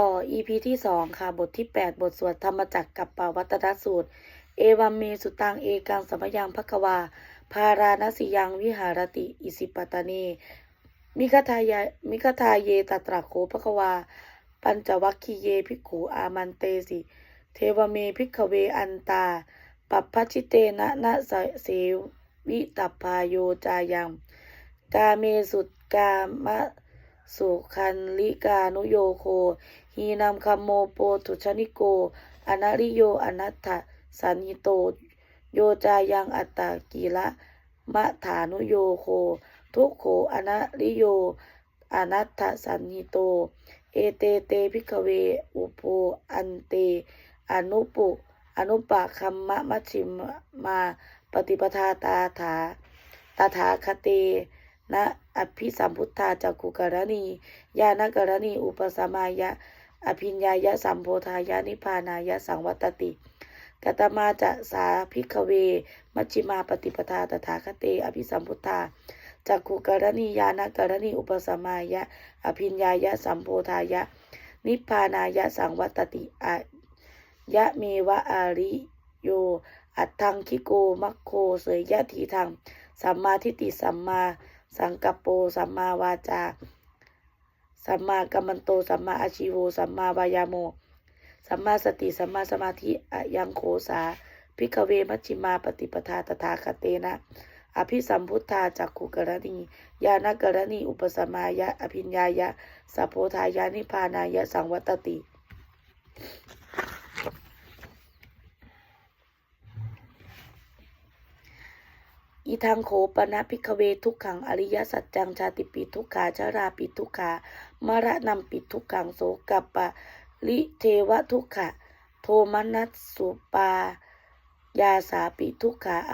ต่อ EP ที่สองค่ะ บทที่ 8 บทสวดธรรมจักรกับปาวัตนสูตร เอวัมเมสุตังเอกังสมยังภควา พาราณสิยังวิหารติ อิสิปตเนมิคทายมิคทาเยตตระโคภควา ปัญจวัคคีเยภิกขุอามันเตสิ เทวเมภิกขเวอันตา ปัปพชิเตนะนะสะเสวิตัพพายโยจายัง กาเมสุตกามะสุคันลิกานุโยโค หีนามคัมโมโปตุชนิโก อนาริโยอนัตถสันหิโต โยจายังอัตตากีละมะฐานุโยโค ทุกโขอนาริโย อนัตถสันหิโต เอเตเตพิกเว อุโปอันเต อนุปุ อนุปะคัมมะมัชิมาปฏิปทาตาถาตาถาคเตนะอภิสัมพุทธาจักขุกรณีญาณกรณี อุปสมายะ อภิญญายะสัมโพธายะนิพานายะสังวัตติกตมาจะสาพิกเว มัชฌิมาปฏิปทาตถาคเต อภิสัมพุทธาจักขุกรณีญาณกรณีอุปสมายะ อภิญญายะสัมโพธายะ นิพานายะสังวัตติอายะเมวะอาริโย อัตถังคิโกมัคโคเสยยะทีทัง สัมมาทิฏฐิสัมมา สังกัปโป สัมมาวาจา สัมมากัมมันโต สัมมาอาชีโว สัมมาวายาโม สัมมาสติ สัมมาสมาธิอะยังโขสาพิกเวมัชิมาปฏิปทาตถาคเตนะ อภิสัมพุทธาจักขุกรณี ญาณกรณี อุปสมายะ อภิญญายะสัพโพธายานิพานายะ สังวัตติ อีทางโขปนะพิกเวทุกขังอริยสัจจังชาติปิทุกขาชาราปิทุกขามรณะปิทุกขังโสกัปปะลิเทวทุกขะ โทมนัสสุปายาสาปิทุกขาอ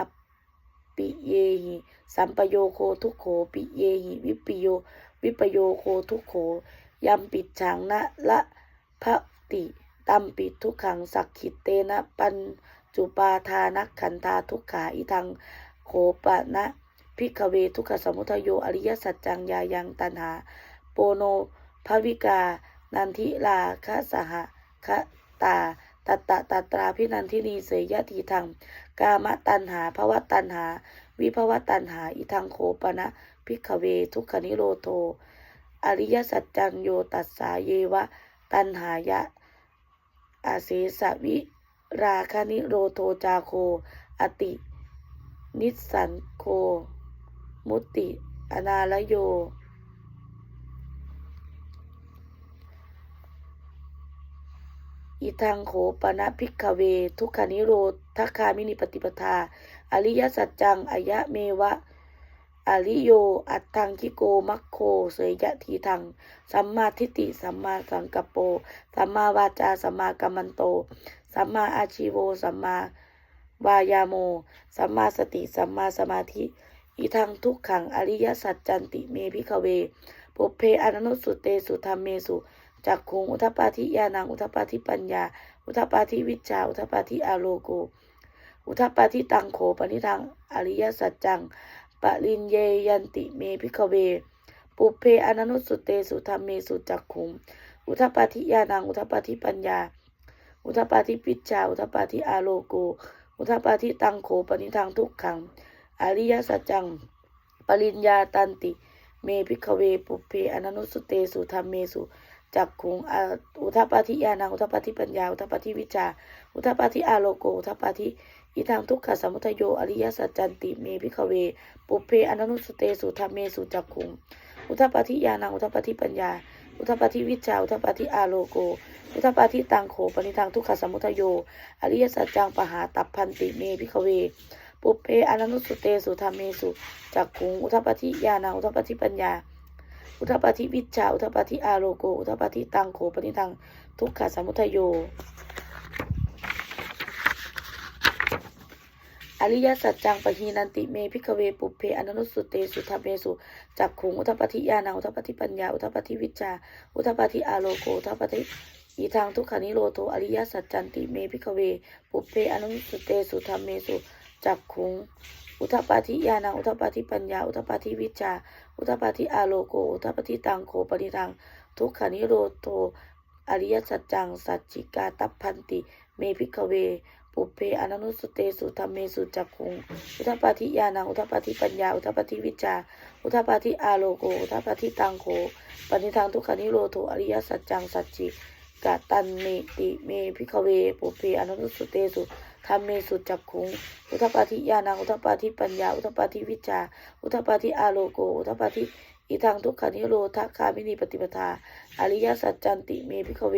ปิเยหิสัมปโยโคทุกโขปิเยหิวิปโยวิปโยโคทุกโขยัมปิดฉังนะละพะติตัมปิทุกขังสักขิตเตนะปัญจุปาทานักขันธาทุกขาอีทาง โขปะนะพิกเวทุกขสมุทโยอริยสัจจังยายังตันหา โปโนภวิกา นันทิลาคะสหะคะตาตตะตตราพินันทินีเสยยะทีทังกามตันหาภวตันหา วิภวตันหา อิทังโขปะนะพิกเวทุกขนิโรโท อริยสัจจังโยตัสสาเยวะ ตันหายะอาเสสวิราคานิโรโทจาโค อติ นิสสันโค มุติ อนาลโย อิทังโขปนะพิกเว ทุกขานิโรทัคคามินิปฏิปทา อริยสัจจังอายะเมวะอริโย อัตถังคิโก มัคโค เสยยะทีทัง สัมมาทิฏฐิ สัมมาสังกัปโป สัมมาวาจา สัมมากัมมันโต สัมมาอาชีโว สัมมา วายาโม สัมมาสติ สัมมาสมาธิ อีทังทุกขังอริยสัจจันติเมพิขเวปุเพอนันุสุเตสุธรรมเมสุจักขุงอุทปาทิยานังอุทปาทิปัญญา อุทปาทิวิจจาอุทปาทิอาโลโก อุทปาทิตังโขปนิทังอริยสัจจังปรินเยยันติเมพิขเว ปุเพอนันุสุเตสุธรรมเมสุจักขุงอุทปาทิยานังอุทปาทิปัญญา อุทปาทิปิจจาอุทปปาทิอาโลโก อุทปปาทิตังโขปนิทังทุกขัง อริยสัจจัง ปริญญาตันติ เมพิขเวปุเพอนันุสเตสุธรรมเมสุจักขุงอุทปปาทิยานังอุทปปาทิปัญญา อุทปปาทิวิจาอุทปปาทิอาโลโก อุทปปาทิอิทังทุกขสมุทโย อริยสัจจันติ เมพิขเว ปุเพอนันุสเตสุธรรมเมสุจักขุง อุทปปาทิยานังอุทปปาทิปัญญา อุทปปาทิวิจาอุทปปาทิอาโลโก อุทปาทิตังโขปณิทังทุกขสมุทโย อริยสัจจังปหาตับพันติเมพิขเว ปุเพอนันุสุเตสุธรรมเมสุจักขุง อุทปปาทิญาณังอุทปปาทิปัญญา อุทปปาทิวิจาอุทปปาทิอาโลโก อุทปาทิตังโขปณิทังทุกขสมุทโย อริยสัจจังปะหีนันติเมพิกเวปุเพอนันุสุเตสุธรรมเมสุจักขุงอุทปปาทิยานังอุทปปาทิปัญญาอุทปปาทิวิจาอุทปปาทิอาโลโกอุทปปาทิอีทางทุกขานิโรโทอริยสัจจันติเมพิกเวปุเพอนันุสุเตสุธรรมเมสุจักขุงอุทปาทิยานังอุทปาทิปัญญา อุทปาทิวิจาอุทปาทิอาโลโก อุทปาทิตังโขปนิทัง ทุกขานิโรโท อริยสัจจัง สัจจิกาตัพพันติ เมพิกเว ปุเพอนันุสเตสุธรรมเมสุจักขุงอุทปปาทิญาณังอุทปปาทิปัญญา อุทปปาทิวิจา อุทปปาทิอาโลโก อุทปปาทิตังโขปณิทังทุกขานิโรโทอริยสัจจังสัจจิกาตันเมติเมพิกเวปุเพอนันุสเตสุธรรมเมสุจักขุง อุทปปาทิญาณังอุทปปาทิปัญญา อุทปปาทิวิจา อุทปปาทิอาโลโก อุทปปาทิอิทังทุกขานิโรธคามินีปฏิปทา อริยสัจจันติเมพิกเว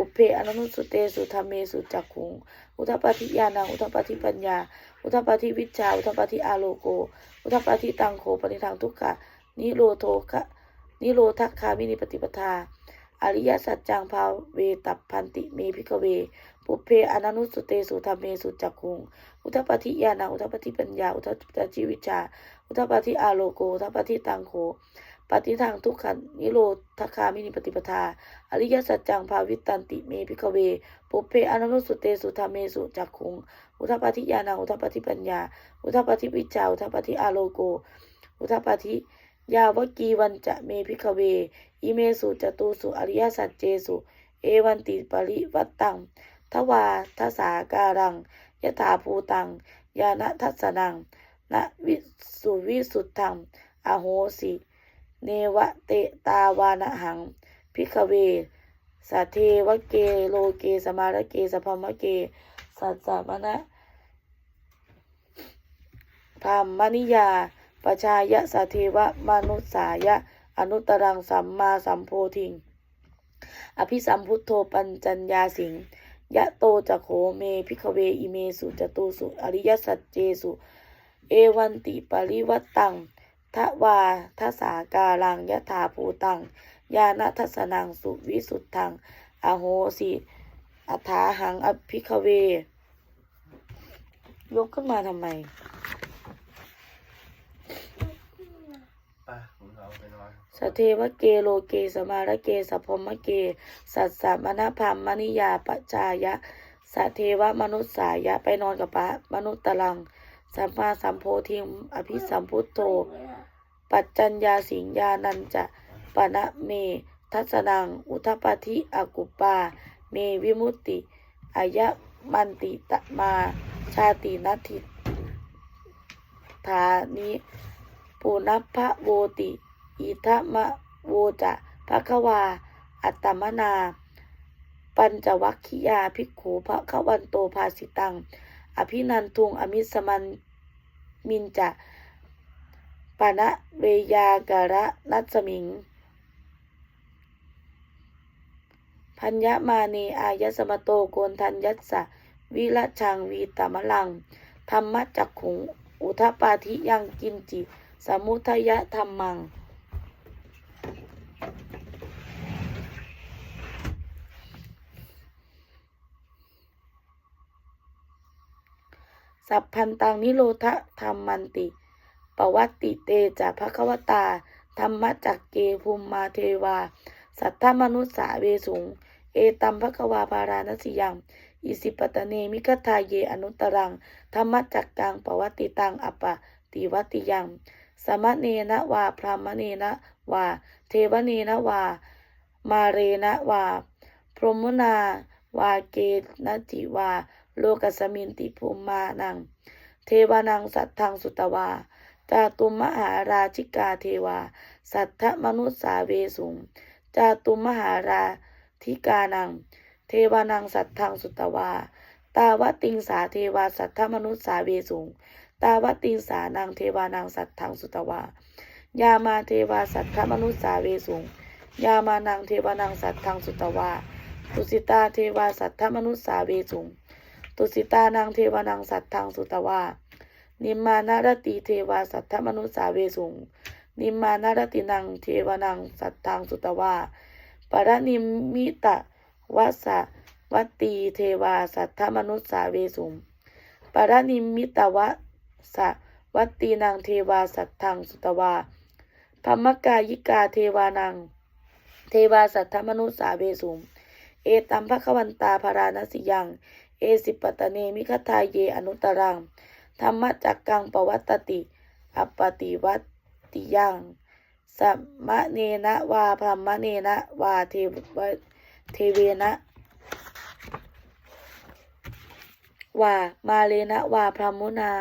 ปุเพอนันุสเตสุธรรมเมสุจักขุง อุทปปาทิญาณัง อุทปปาทิปัญญา อุทปปาทิวิชา อุทปปาทิอาโลโก อุทปปาทิตังโขปณิทังทุกขะ นิโรโทคะนิโรธคามินิปฏิปทา อริยสัจจังภาเวตัพพันติเมพิกเว ปุเพอนันุสเตสุธรรมเมสุจักขุง อุทปปาทิญาณัง อุทปปาทิปัญญา อุทปปาทิวิชา อุทปปาทิอาโลโก อุทปปาทิตังโข ปฏิทังทุกขันนิโรธคามินิปฏิปทา อริยสัจจังภาวิตันติเมพิกเวปุเพอนันุสุเตสุธรรมเมสุจักขุง อุทปปาทิญาณังอุทปปาทิปัญญา อุทปปาทิวิจาอุทปาทิอาโลโก อุทปปาทิยาวกีวันจะเมพิกเว อิเมสุจตุสุอริยสัจเจสุ เอวันติปริวัตตัง ทวาทสาการัง ยถาภูตัง ยานะทัสสนัง นะวิสุวิสุทธัง อโหสิ เนวะเตตาวานะหังพิกเวสัทเทวเกโลเกสมาระเกสพมเก สัจจามนะธรรมนิยาปชายะสัทเทวมนุสายะ อนุตตรังสัมมาสัมโพธิง อภิสัมพุทโธปัญจัญญาสิงยะโตจะโขเมพิกเวอิเมสุจตุสุอริยสัจเจสุ เอวันติปริวัตตัง ทวาทสาการังยะถาภูตัง ญาณทัสนังสุวิสุทธัง อโหสิอัฏฐาหังอภิกเว ยกขึ้นมาทำไมสเทวเกโลเกสมาระเกสพมเก สัสสะมณพามมณิยาปจายะสเทวมนุษสายะไปนอนกับพระมนุษย์ตรัง สัมมาสัมโพธิงอภิสัมพุทโธ ปัจจัญญาสิงญานันจะปะนะเม ทัสนัง อุทปปทิอากุปา เมวิมุตติอายะมันติตะมาชาตินัตถิฐานิปุณพพะโวติ อิทะมะโวจะภควา อัตตมนา ปัญจวัคคิยาภิกขุภะคะวันโตภาสิตัง อภินันทุง อมิสมัน มินจะปะนะเวยาการะนัสสมิง พัญญมาเนอายสมโตโกนทัญยัสสะวิระชังวีตมะลัง ธรรมจักขุง อุทปาธิยังกินจิ สมุทยธรรมัง สัพพันตังนิโรธธรรมันติ ปวัตติเตจะภควตา ธรรมจักเกภูมิมาเทวา สัทธมนุสสาเวสุง เอตัมภควาปารานสิยัง อิสิปตเนมิคทาเยอนุตรัง ธรรมจักกังปวัตติตังอปะติวัติยัง สมะเนนะวาพรามเนนะวา เทวเนนะวา มาเรนะวา พรหมนาวาเกนติวา โลกสมินติภูมิมานัง เทวานังสัตทังสุตวาจาตุมมหาราชิกาเทวา สัทธมนุสสาเวสุงจาตุมมหาราธิกานัง เทวานังสัตทังสุตวา ตาวติงสาเทวาสัทธมนุสสาเวสุงตาวติงสานังเทวานังสัตทังสุตวายามาเทวาสัทธมนุสสาเวสุงยามานังเทวานังสัตทังสุตวาตุสิตาเทวาสัทธมนุสสาเวสุง ตุสิตานังเทวานังสัตทธังสุตวา นิมมานารติเทวาสัทธมนุสสาเวสุง นิมมานารตินังเทวานังสัตทธังสุตวาปรนิมมิตะวัสวัตตีเทวาสัทธมนุสสาเวสุงปรนิมมิตะวัสวัตตีนังเทวาสัทธังสุตวาพมกายิกาเทวานัง เทวาสัทธมนุสสาเวสุงเอตัมภควันตาภารานสิยัง เเอสิปตะเนมิคทายเยอนุตรัง ธรรมจักกังปวัตติ อปปติวัติยังสัมมะเนนะวาพรมเนนะวาเทวเทเวนะว่ามาเลนะว่าพรมุนา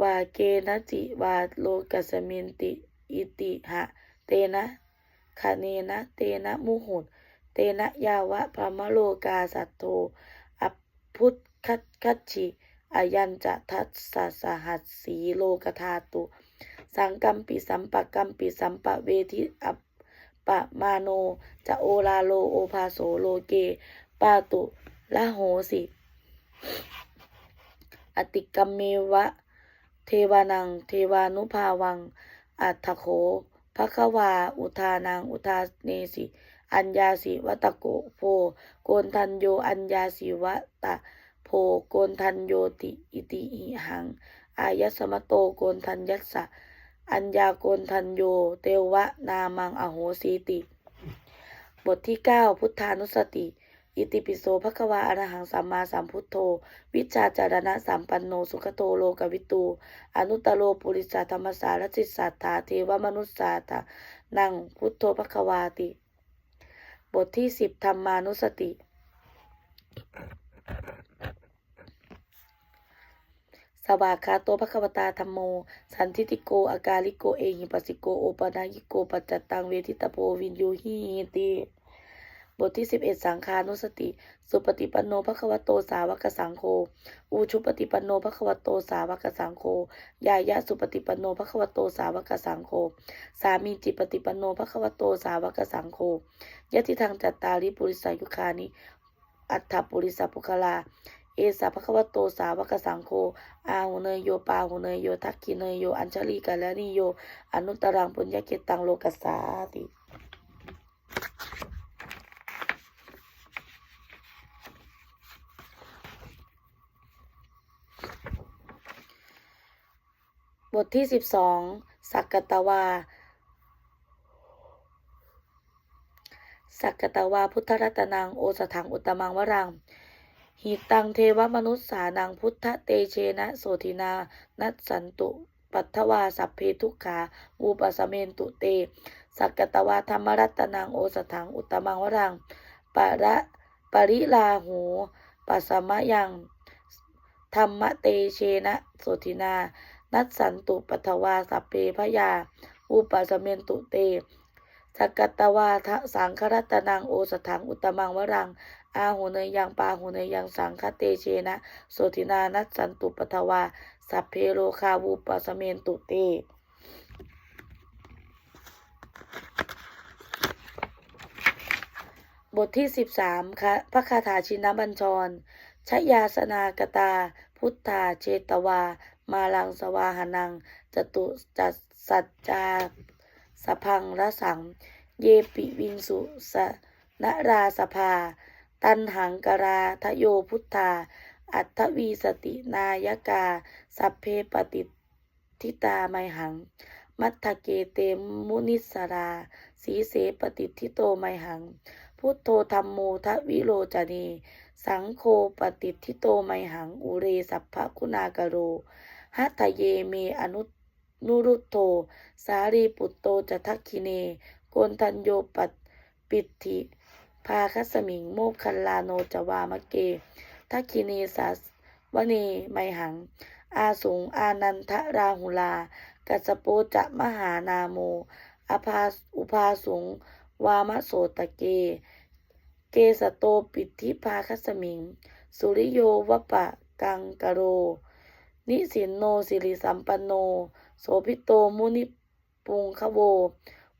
ว่าเกนะจิว่าโลกัสมินติอิติหะเตนะคเนนะเตนะมุหุตเตนะยาวะพรมโลกาสัตโต พุทธคัตคัตฉิอายัญจะทัสสะสหัสสีโลกธาตุ สังกัมปิสัมปะกัมปิสัมปะเวทิอัปปะมาโน จะโอลาโลโอภาโสโลเก ปาตุละโหสิ อติกัมเมวะ เทวานัง เทวานุภาวัง อัตถโขภควา อุทานัง อุทาเนสิ อัญญาสิวัตโกโพโกนทันโย อัญญาสิวัตะโพโกนทันโยติอิติอิหัง อายสมโตโกนทันยัสสะ อัญญาโกนทันโย เตวะนามังอโหสีติ บทที่9พุทธานุสติ อิติปิโสภควาอรหังสัมมาสัมพุทโธ วิชาจารณะสัมปันโนสุขโตโลกวิตู อนุตตโรปุริสาธรรมสารจิตสัทธาเทวมนุสสาตานังพุทโธภควาติ บทที่10ธรรมานุสติ สวากาโตภควตาธรรมโม สันทิติโก อากาลิโก เอหิปัสสิโก โอปนายิโก ปัจจตัง เวทิตโพวินยูหิติ บทที่ 11 สังขานุสติ สุปฏิปันโนภควโตสาวกสังโฆอูชุปฏิปันโนภควโตสาวกสังโฆยายะสุปฏิปันโนภควโตสาวกสังโฆสามีจิปฏิปันโนภควโตสาวกสังโฆยะทิทางจัตตาริปุริสายุคานิอัฏฐปุริสปุคลาเอสาภควโตสาวกสังโฆอาหุเนยโยปาหุเนยโยทักขิเนยโย อัญชลีกาลนิโย อนุตตรังปุญญเกตังโลกัสสาติ ทที่สิบสองสักกตวา สักกตวาพุทธรัตนังโอสถังอุตมังวรัง หิตังเทวมนุษสานังพุทธเตเชนะโสธินา นัสสันตุปัทถวาสัพเพทุกขาวูปสเมนตุเต สักกตวาธรรมรัตนังโอสถังอุตมังวรังปะระปริลาหูปัสสมะยังธรรมเตเชนะโสธินา นัสสันตุปัทวาสัพเพพยา อุปสเมนตุเตสักตวาทะสังครัตนังโอสถังอุตมังวรัง อาหูเนยยังปาหูเนยยังสังคเตเชนะโสธินานัสสันตุปัทวา สัพเพโลคาวูปสเมนตุเตบทที่สิบสามคะพระคาถาชินบัญชร ชยาสนากตา พุทธาเชตวา มาลังสวาหนังจตุจัตสัจจาสพังระสัง เยปิวิงสุสนราสภา ตันหังกราทโยพุทธา อัตวีสตินายกา สัพเพปฏิทิตาไมหัง มัทธเกเตมุนิสราสีเสปฏิทิโตไมหัง พุทโธธรรมโมทวิโรจนี สังโฆปฏิทิโตไมหัง อุเรสัพพคุณากโร หัตถเยเมอนุนุรุโตสารีปุตโตจะทักคิเน โกนทันโยปัตปิติภาคัสมิง โมกคันลาโนจวามะเก ทักคิเนสาวเนไมหัง อาสุง อานันทราหุลา กัสโปจะมหานาโม อภาอุภาสุง วามะโสตะเก เกสโตปิธิภาคัสมิง สุริโยวปะกังกโร นิสินโนสิริสัมปันโน โสพิโตมุนิปุงคโว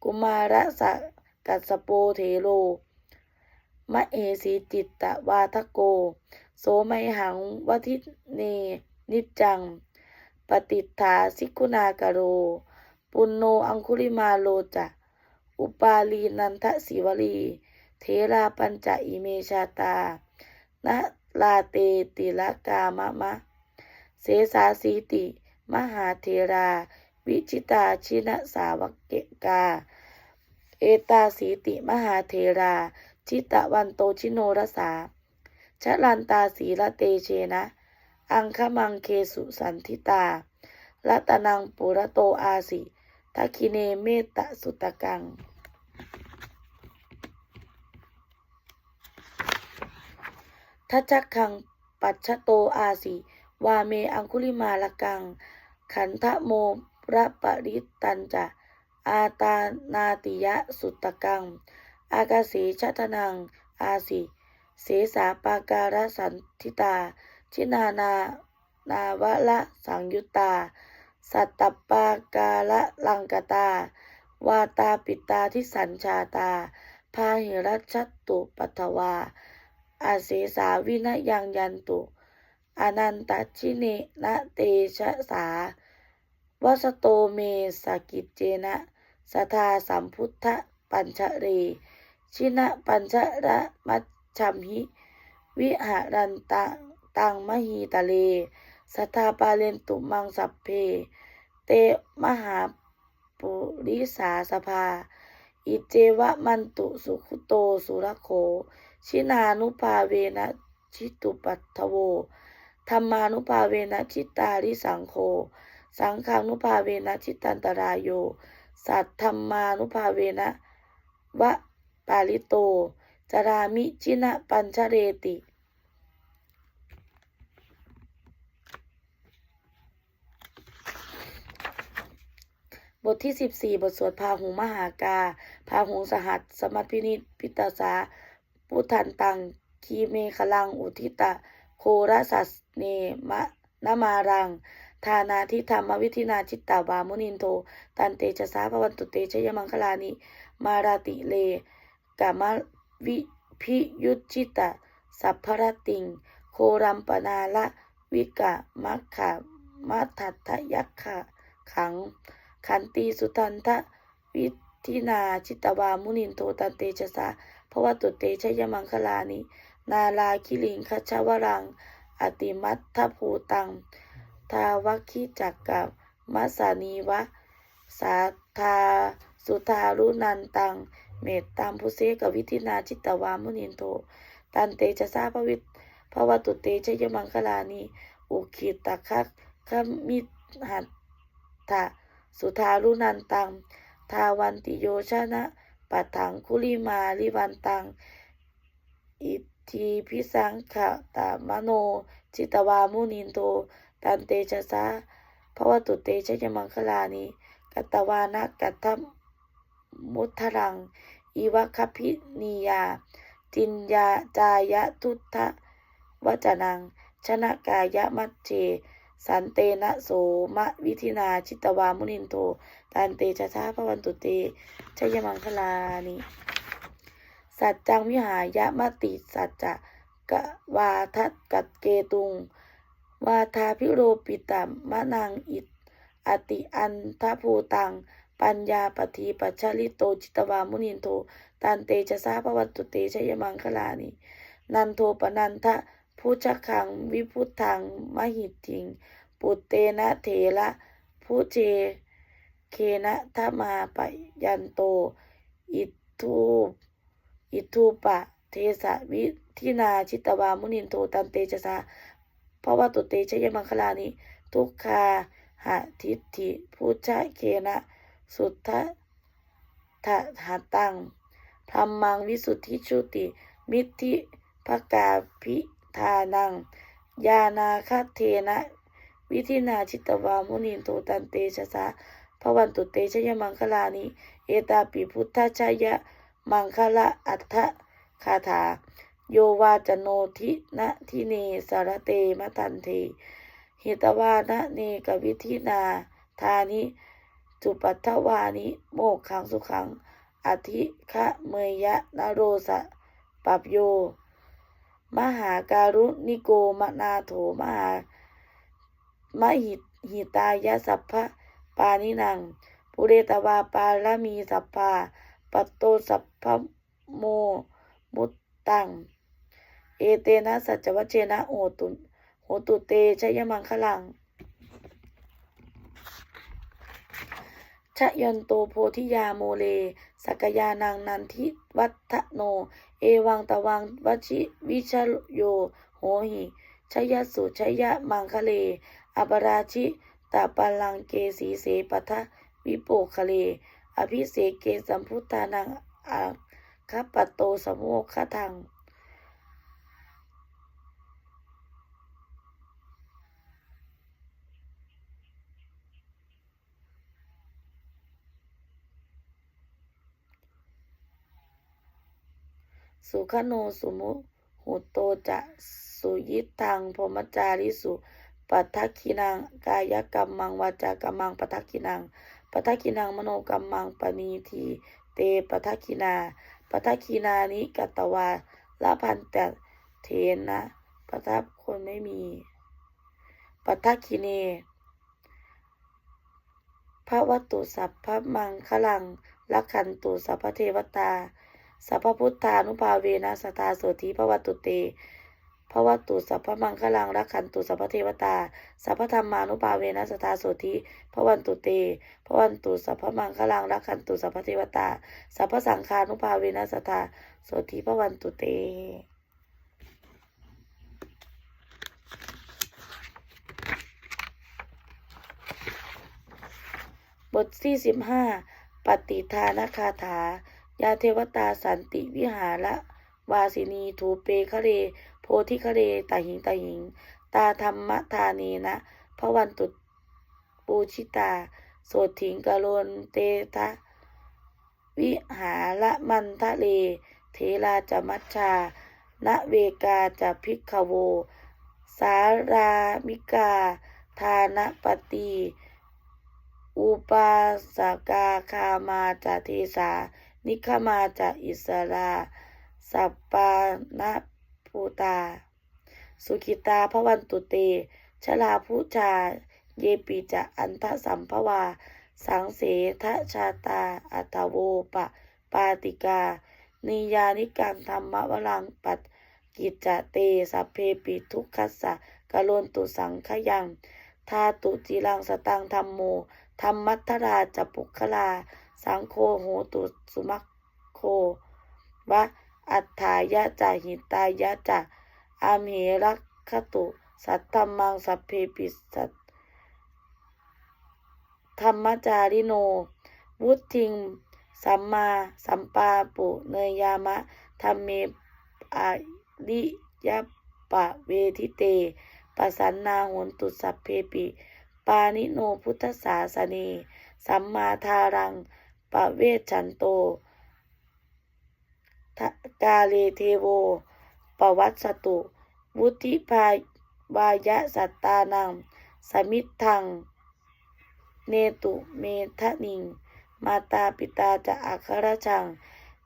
กุมาระสะกัสโปเทโรมะเอสีจิตตะวาทโก โสไมหังวทิเน นิจัง ปฏิฐาสิกุณากโร ปุณโนอังคุลิมาโลจะอุปาลีนันทศิวลี เทราปัญจอิเมชาตานะลาเตติละกามะมะ เสสาสีติ มหาเทรา วิชิตาชินะสาวกเกกา เอตาสีติมหาเทรา ชิตะวันโตชิโนรสาชะลันตาสีละเตเชนะ อังคมังเคสุสันทิตารัตนังปุระโตอาสิทักคิเนเมตตสุตกัง ทัชชะคังปัจฉโตอาสิ วาเมอังคุลิมาลกัง ขันทะโมระปริตันจะอาตานาติยะสุตตกัง อากาเสชะทนัง อาสิเสสาปาการสันทิตา ชินานานาวะละสังยุตตา สัตตปาการะลังกตา วาตาปิตาทิสัญชาตา พาหิรัชตุปัทวาอาเสสาวินยังยันตุ อนันตชิเนนะเตชะสาวัสโตเมสกิจเจนะสทาสัมพุทธปัญชเร ชินะปัญชระมัชชมหิ วิหารันตังตังมหีตะเลสทาปาเลนตุมังสัพเพ เตมหาปุริสาสภา อิเจวะมันตุสุขุโตสุรโค ชินานุภาเวนะชิตุปัตถโว ธรรมานุภาเวนะชิตาริสังโฆสังฆานุภาเวนะชิตันตรายโย สัทธรรมานุภาเวนะวะปาลิโต จรามิจินะปัญชเรติบทที่ 14 บทสวดพาหุงมหากา พาหุงสหัส สมัตพินิพิตาสา พุทธันตัง คีเมฆลัง อุทิตะ โครสัสเนมะนามารัง ทานาทิธรรมวิธินาจิตตาวามุนินโท ตันเตชะสาภวันตุเตชยมังคลานิ มาราติเลกามวิพิยุจจิตะ สัพพรติง โครัมปนาละวิกะมัคคะมัทัตถยักขะขัง ขันตีสุทันทะวิธินาจิตวามุนินโทตันเตชะสาภวตุเตชยมังคลานิ นาลาคิลิงคชวรัง อติมัตถภูตัง ทาวัคิจักกับมัสานีวะ สาธาสุทารุนันตัง เมตตามพุเสกวิธินาจิตตวามุนินโท ตันเตชะสาภวิตภวตุเตชยมังคลานิอุคิตคักขมิหัตถะสุทารุนันตัง ทาวันติโยชนะปัฏฐังคุลิมาลิวันตังอิ ทธิพิสังขะตามโน จิตวามุนินโทตันเตชะสาภวตุเตชะยมังคลานิกัตตวานะกัตถมุทรัง อีวะคพินียา จินยาจายะทุทธวจนัง ชนะกายะมัจเจ สันเตนะโสมะวิธินาชิตวามุนินโท ตันเตชะสาภวันตุเตชยมังคลานิ สัจจังวิหายะมติสัจจะกะวาทัตกัดเกตุง วาทาพิโรปิตามมะนังอิต อติอันทภูตัง ปัญญาปฏิปัชชลิโตจิตวามุนินโท ตันเตชะสาภวันตุเตชยมังคลานิ นันโทปนันทะผู้ชักขังวิพุทธังมหิตถิง ปุตเตนะเถระผู้เจเคนะทมาปยันโต อิทู อิทูปะ เทสะวิทินาชิตวามุนินโทตันเตชะสาเพราะว่าตุเตชยมังคลานิ ทุกคาหะทิฏฐิพุชะเคนะ สุทธะทะหาตังธรรมังวิสุทธิชุติ มิทธิภกาพิธานัง ยานาคเทนะ วิธินาชิตวามุนินโทตันเตชะสาภวันตุเตชยมังคลานิ เอตาปิพุทธชยะ มังคละอัฏฐคาถา โยวาจโนทินะทิเนสารเตมะตันเทหิตวานะเนกวิธินาทานิ จุปัทถวานิ โมกขังสุขัง อธิคะเมยยะนโรสะปัปโย มหาการุณิโกมนาโถมหามหิตหิตายะสัพพะปานินัง ปุเรตวาปาลมีสัพพา ปัตโตสัพพโมมุตตัง เอเตนะสัจวัชเชนะโหตุโหตุเตชยมังคลังชยันโตโพธิยาโมเล สักยานังนันทิวัฒโน เอวังตะวังวชิวิชโยโหหิชยสุชยะมังคะเลอปราชิตาปลังเกสีเสปทะวิโปคะเล อภิเศกเกสัมพุทธานังอาคัปโตสโมกขทังสุขโนสุมุหุโตจะสุยิทังพมจาริสุปัทคินังกายกรรมมังวาจากรรมังปัทคินัง ปัทถคินังมโนกรรมังปณีทีเตปัทถคินาปัทถคินานิกัตวาละพันแต่เทนนะประทับคนไม่มีปัทถคิเนพระวัตตุสัพพมังคลังลักขันตุสัพพเทวตา สัพพพุทธานุภาเวนะสตาโสธีพระวัตตุเต พระวัตตุสัพพมังคลังลักขันตุสัพพเทวตา สัพพธรรมานุภาเวนะสตาโสธีพระวันตุเตพระวันตุสัพพมังคลังลักขันตุสัพพเทวตา สัพพสังฆานุภาเวนะสตาโสธีพระวันตุเตบทที่สิบห้าปฏิทานคาถา ยาเทวตาสันติวิหารวาสินีทูเปคะเร ธิคเรตาหิงตาหิง ตาธรรมทานีนะพระวันตุปูชิตา โสถิงกะโลนเตทะวิหารมันทะเล เทราจมัชชา ณเวกาจะพิกขโว สารามิกาทานปตีอุปาสกาคามาจะเทสา นิคมาจะอิสรา สัปปานะ ภูตา สุขิตาพระวันตุเต ชลาผู้ชา เยปิจะอันทะสัมภวา สังเสทชาตา อัตโวปะ ปาติกา นิยานิกังธรรมวรังปัตกิจจะเตสัพเพปิทุกขัสสะกะโลนตุสังขยังทาตุจิรังสตังธรรมโมธรรมัทราจปุคลา สังโฆโหตุสุมัคโควะ อัฏฐายะจะหิตายะจะอามเหรักขตุสัตธรรมังสัพเพปิสัตธรรมจาริโน วุทิง สัมมาสัมปาปุเนยามะธรรมเมอาริยปะเวทิเตปสันนาโหนตุสัพเพปิ ปานิโนพุทธศาสนี สัมมาทารังปะเวชันโต กาเลเทโว ปวัตสตุ วุธิภาวายะสัตตานัง สมิทธัง เนตุเมทะนิง มาตาปิตาจะอัครชัง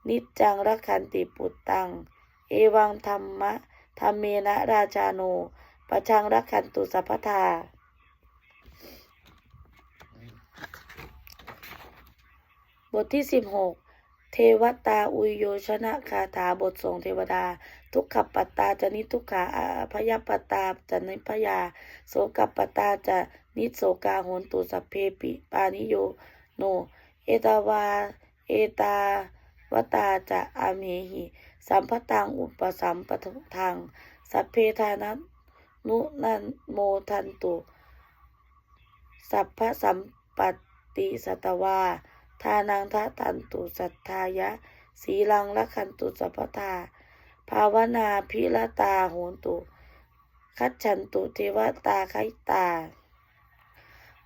นิจจังรักขันติปุตตัง เอวังธรรมะธรรมเมนะราชาโนปะชังรักขันตุสัพพทาบทที่สิบหก เทวตาอุยโยชนะคาถาบทส่งเทวดา ทุกขปัตตาจะนิทุกขาอาพยปัตตาจะนิพยา โสกปัตตาจะนิโสกาโหนตุสัพเพปิปานิโยโน เอตาวา เอตาวตาจะอาเมหิสัมพตังอุปสัมปทังสัพเพทานันุนันโมทันตุ สัพพสัมปติสัตวา ทานังทะตันตุสัทธายะ สีลังละคันตุสัพพทา ภาวนาพิรตาโหนตุ คัจฉันตุเทวตาไคตา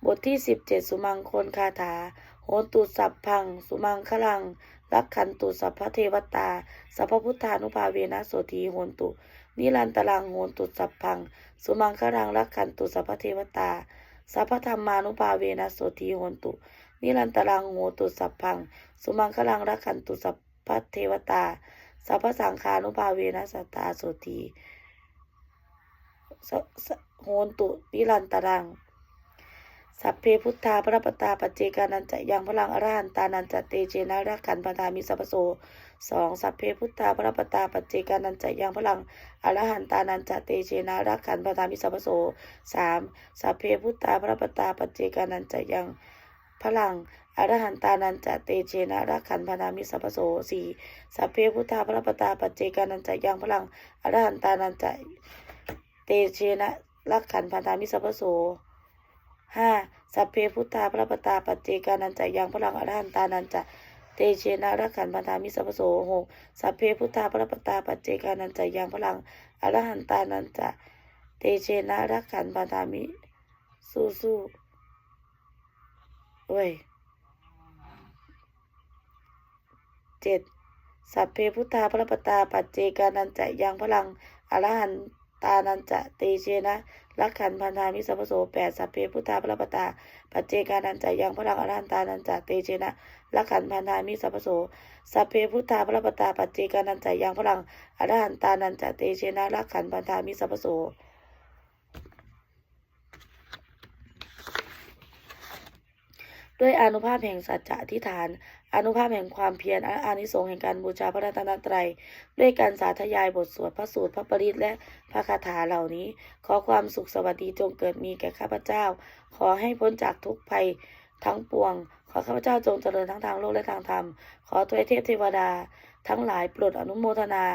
บทที่สิบเจ็ดสุมังคลคาถา โหนตุสัพพัง สุมังคลังลักขันตุสัพพเทวตา สัพพพุทธานุภาเวนะโสธีโหนตุ นิรันตรังโหนตุสัพพัง สุมังคลังลักขันตุสัพพเทวตา สัพพธรรมานุภาเวนะโสธีโหนตุ นิรันตรังโหตุสัพพัง สุมังคลังรักขันตุสัพพเทวตา สัพพสังฆานุภาเวนะสัตตาโสธีโหนตุนิรันตรัง สัพเพพุทธาพระปตาปัจเจกานันจะยังพลังอรหันตานันจะเตเจนะรักขันปทามิสัพโสสองสัพเพพุทธาพระปตาปัจเจกานันจะยังพลังอรหันตานันจะเตเจนะรักขันปทามิสัพพโสสามสัพเพพุทธาพระปตาปัจเจกานันจะยัง พลังอรหันตานันจะเตเชนะรักขันพนามิสัพโสสี่สัพเพพุทธาพระปตาปัจเจกานันจะยังพลังอรหันตานันจะเตเชนะรักขันพนามิสัพโสห้าสัพเพพุทธาพระปตาปัจเจกานันจะยังพลังอรหันตานันจะเตเชนะรักขันพนามิสัพโสหกสัพเพพุทธาพระปตาปัจเจกานันจะยังพลังอรหันตานันจะเตเชนะรักขันพนามิสู้สู้ เว้ยเจ็ดสัพเพพุทธาพระปตาปัจเจกานันจะยังพลังอรหันตานันจะเตเชนะลักขันพันธามิสัพพโสแปดสัพเพพุทธาพระปตาปัจเจกานันจะยังพลังอรหันตานันจะเตเชนะลักขันพันธามิสัพพโสสัพเพพุทธาพระปตาปัจเจกานันจะยังพลังอรหันตานันจะเตเชนะลักขันพันธามิสัพพโส ด้วยอนุภาพแห่งสัจจะอธิษฐาน อนุภาพแห่งความเพียรอานิสงส์แห่งการบูชาพระรัตนตรัย ด้วยการสาธยายบทสวดพระสูตรพระปริตและพระคาถาเหล่านี้ ขอความสุขสวัสดีจงเกิดมีแก่ข้าพเจ้า ขอให้พ้นจากทุกภัยทั้งปวง ขอข้าพเจ้าจงเจริญทั้งทางโลกและทางธรรม ขอทวยเทพเทวดา ทั้งหลายโปรดอนุโมทนา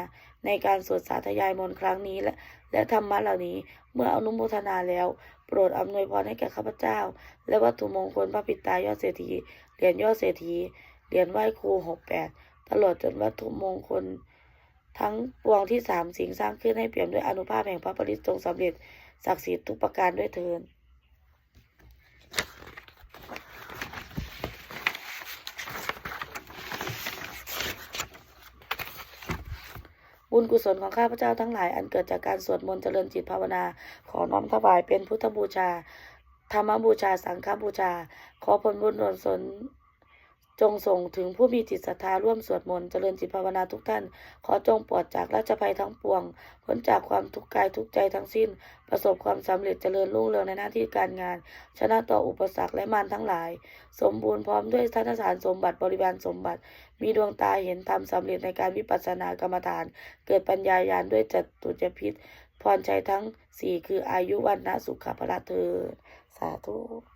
ในการสวดสาธยายมนต์ครั้งนี้และและธรรมะเหล่านี้ เมื่ออนุโมทนาแล้ว โปรดอำนวยพรให้แก่ข้าพเจ้า และวัตถุมงคลพระปิตายอดเศรษฐีเหรียญยอดเศรษฐีเหรียญไหว้ครูหกแปดตลอดจนวัตถุมงคล ทั้งปวงที่สามสิ่งสร้างขึ้นให้เปี่ยมด้วยอนุภาพแห่งพระปริตจงสำเร็จศักดิ์สิทธิ์ทุกประการด้วยเถิน บุญกุศลของข้าพเจ้าทั้งหลายอันเกิดจากการสวดมนต์เจริญจิตภาวนา ขอน้อมถวายเป็นพุทธบูชา ธรรมบูชา สังฆบูชา ขอผลบุญกุศน จงส่งถึงผู้มีจิตศรัทธาร่วมสวดมนต์เจริญจิตภาวนาทุกท่าน ขอจงปลอดจากราชภัยทั้งปวงพ้นจากความทุกข์กายทุกใจทั้งสิ้น ประสบความสำเร็จเจริญรุ่งเรืองในหน้าที่การงาน ชนะต่ออุปสรรคและมารทั้งหลาย สมบูรณ์พร้อมด้วยทัศสารสมบัติบริวารสมบัติ มีดวงตาเห็นธรรมสำเร็จในการวิปัสสนากรรมฐาน เกิดปัญญาญาณด้วยจตุจพิษพรชัยทั้งสี่คืออายุวันนะสุขภะเธอสาธุ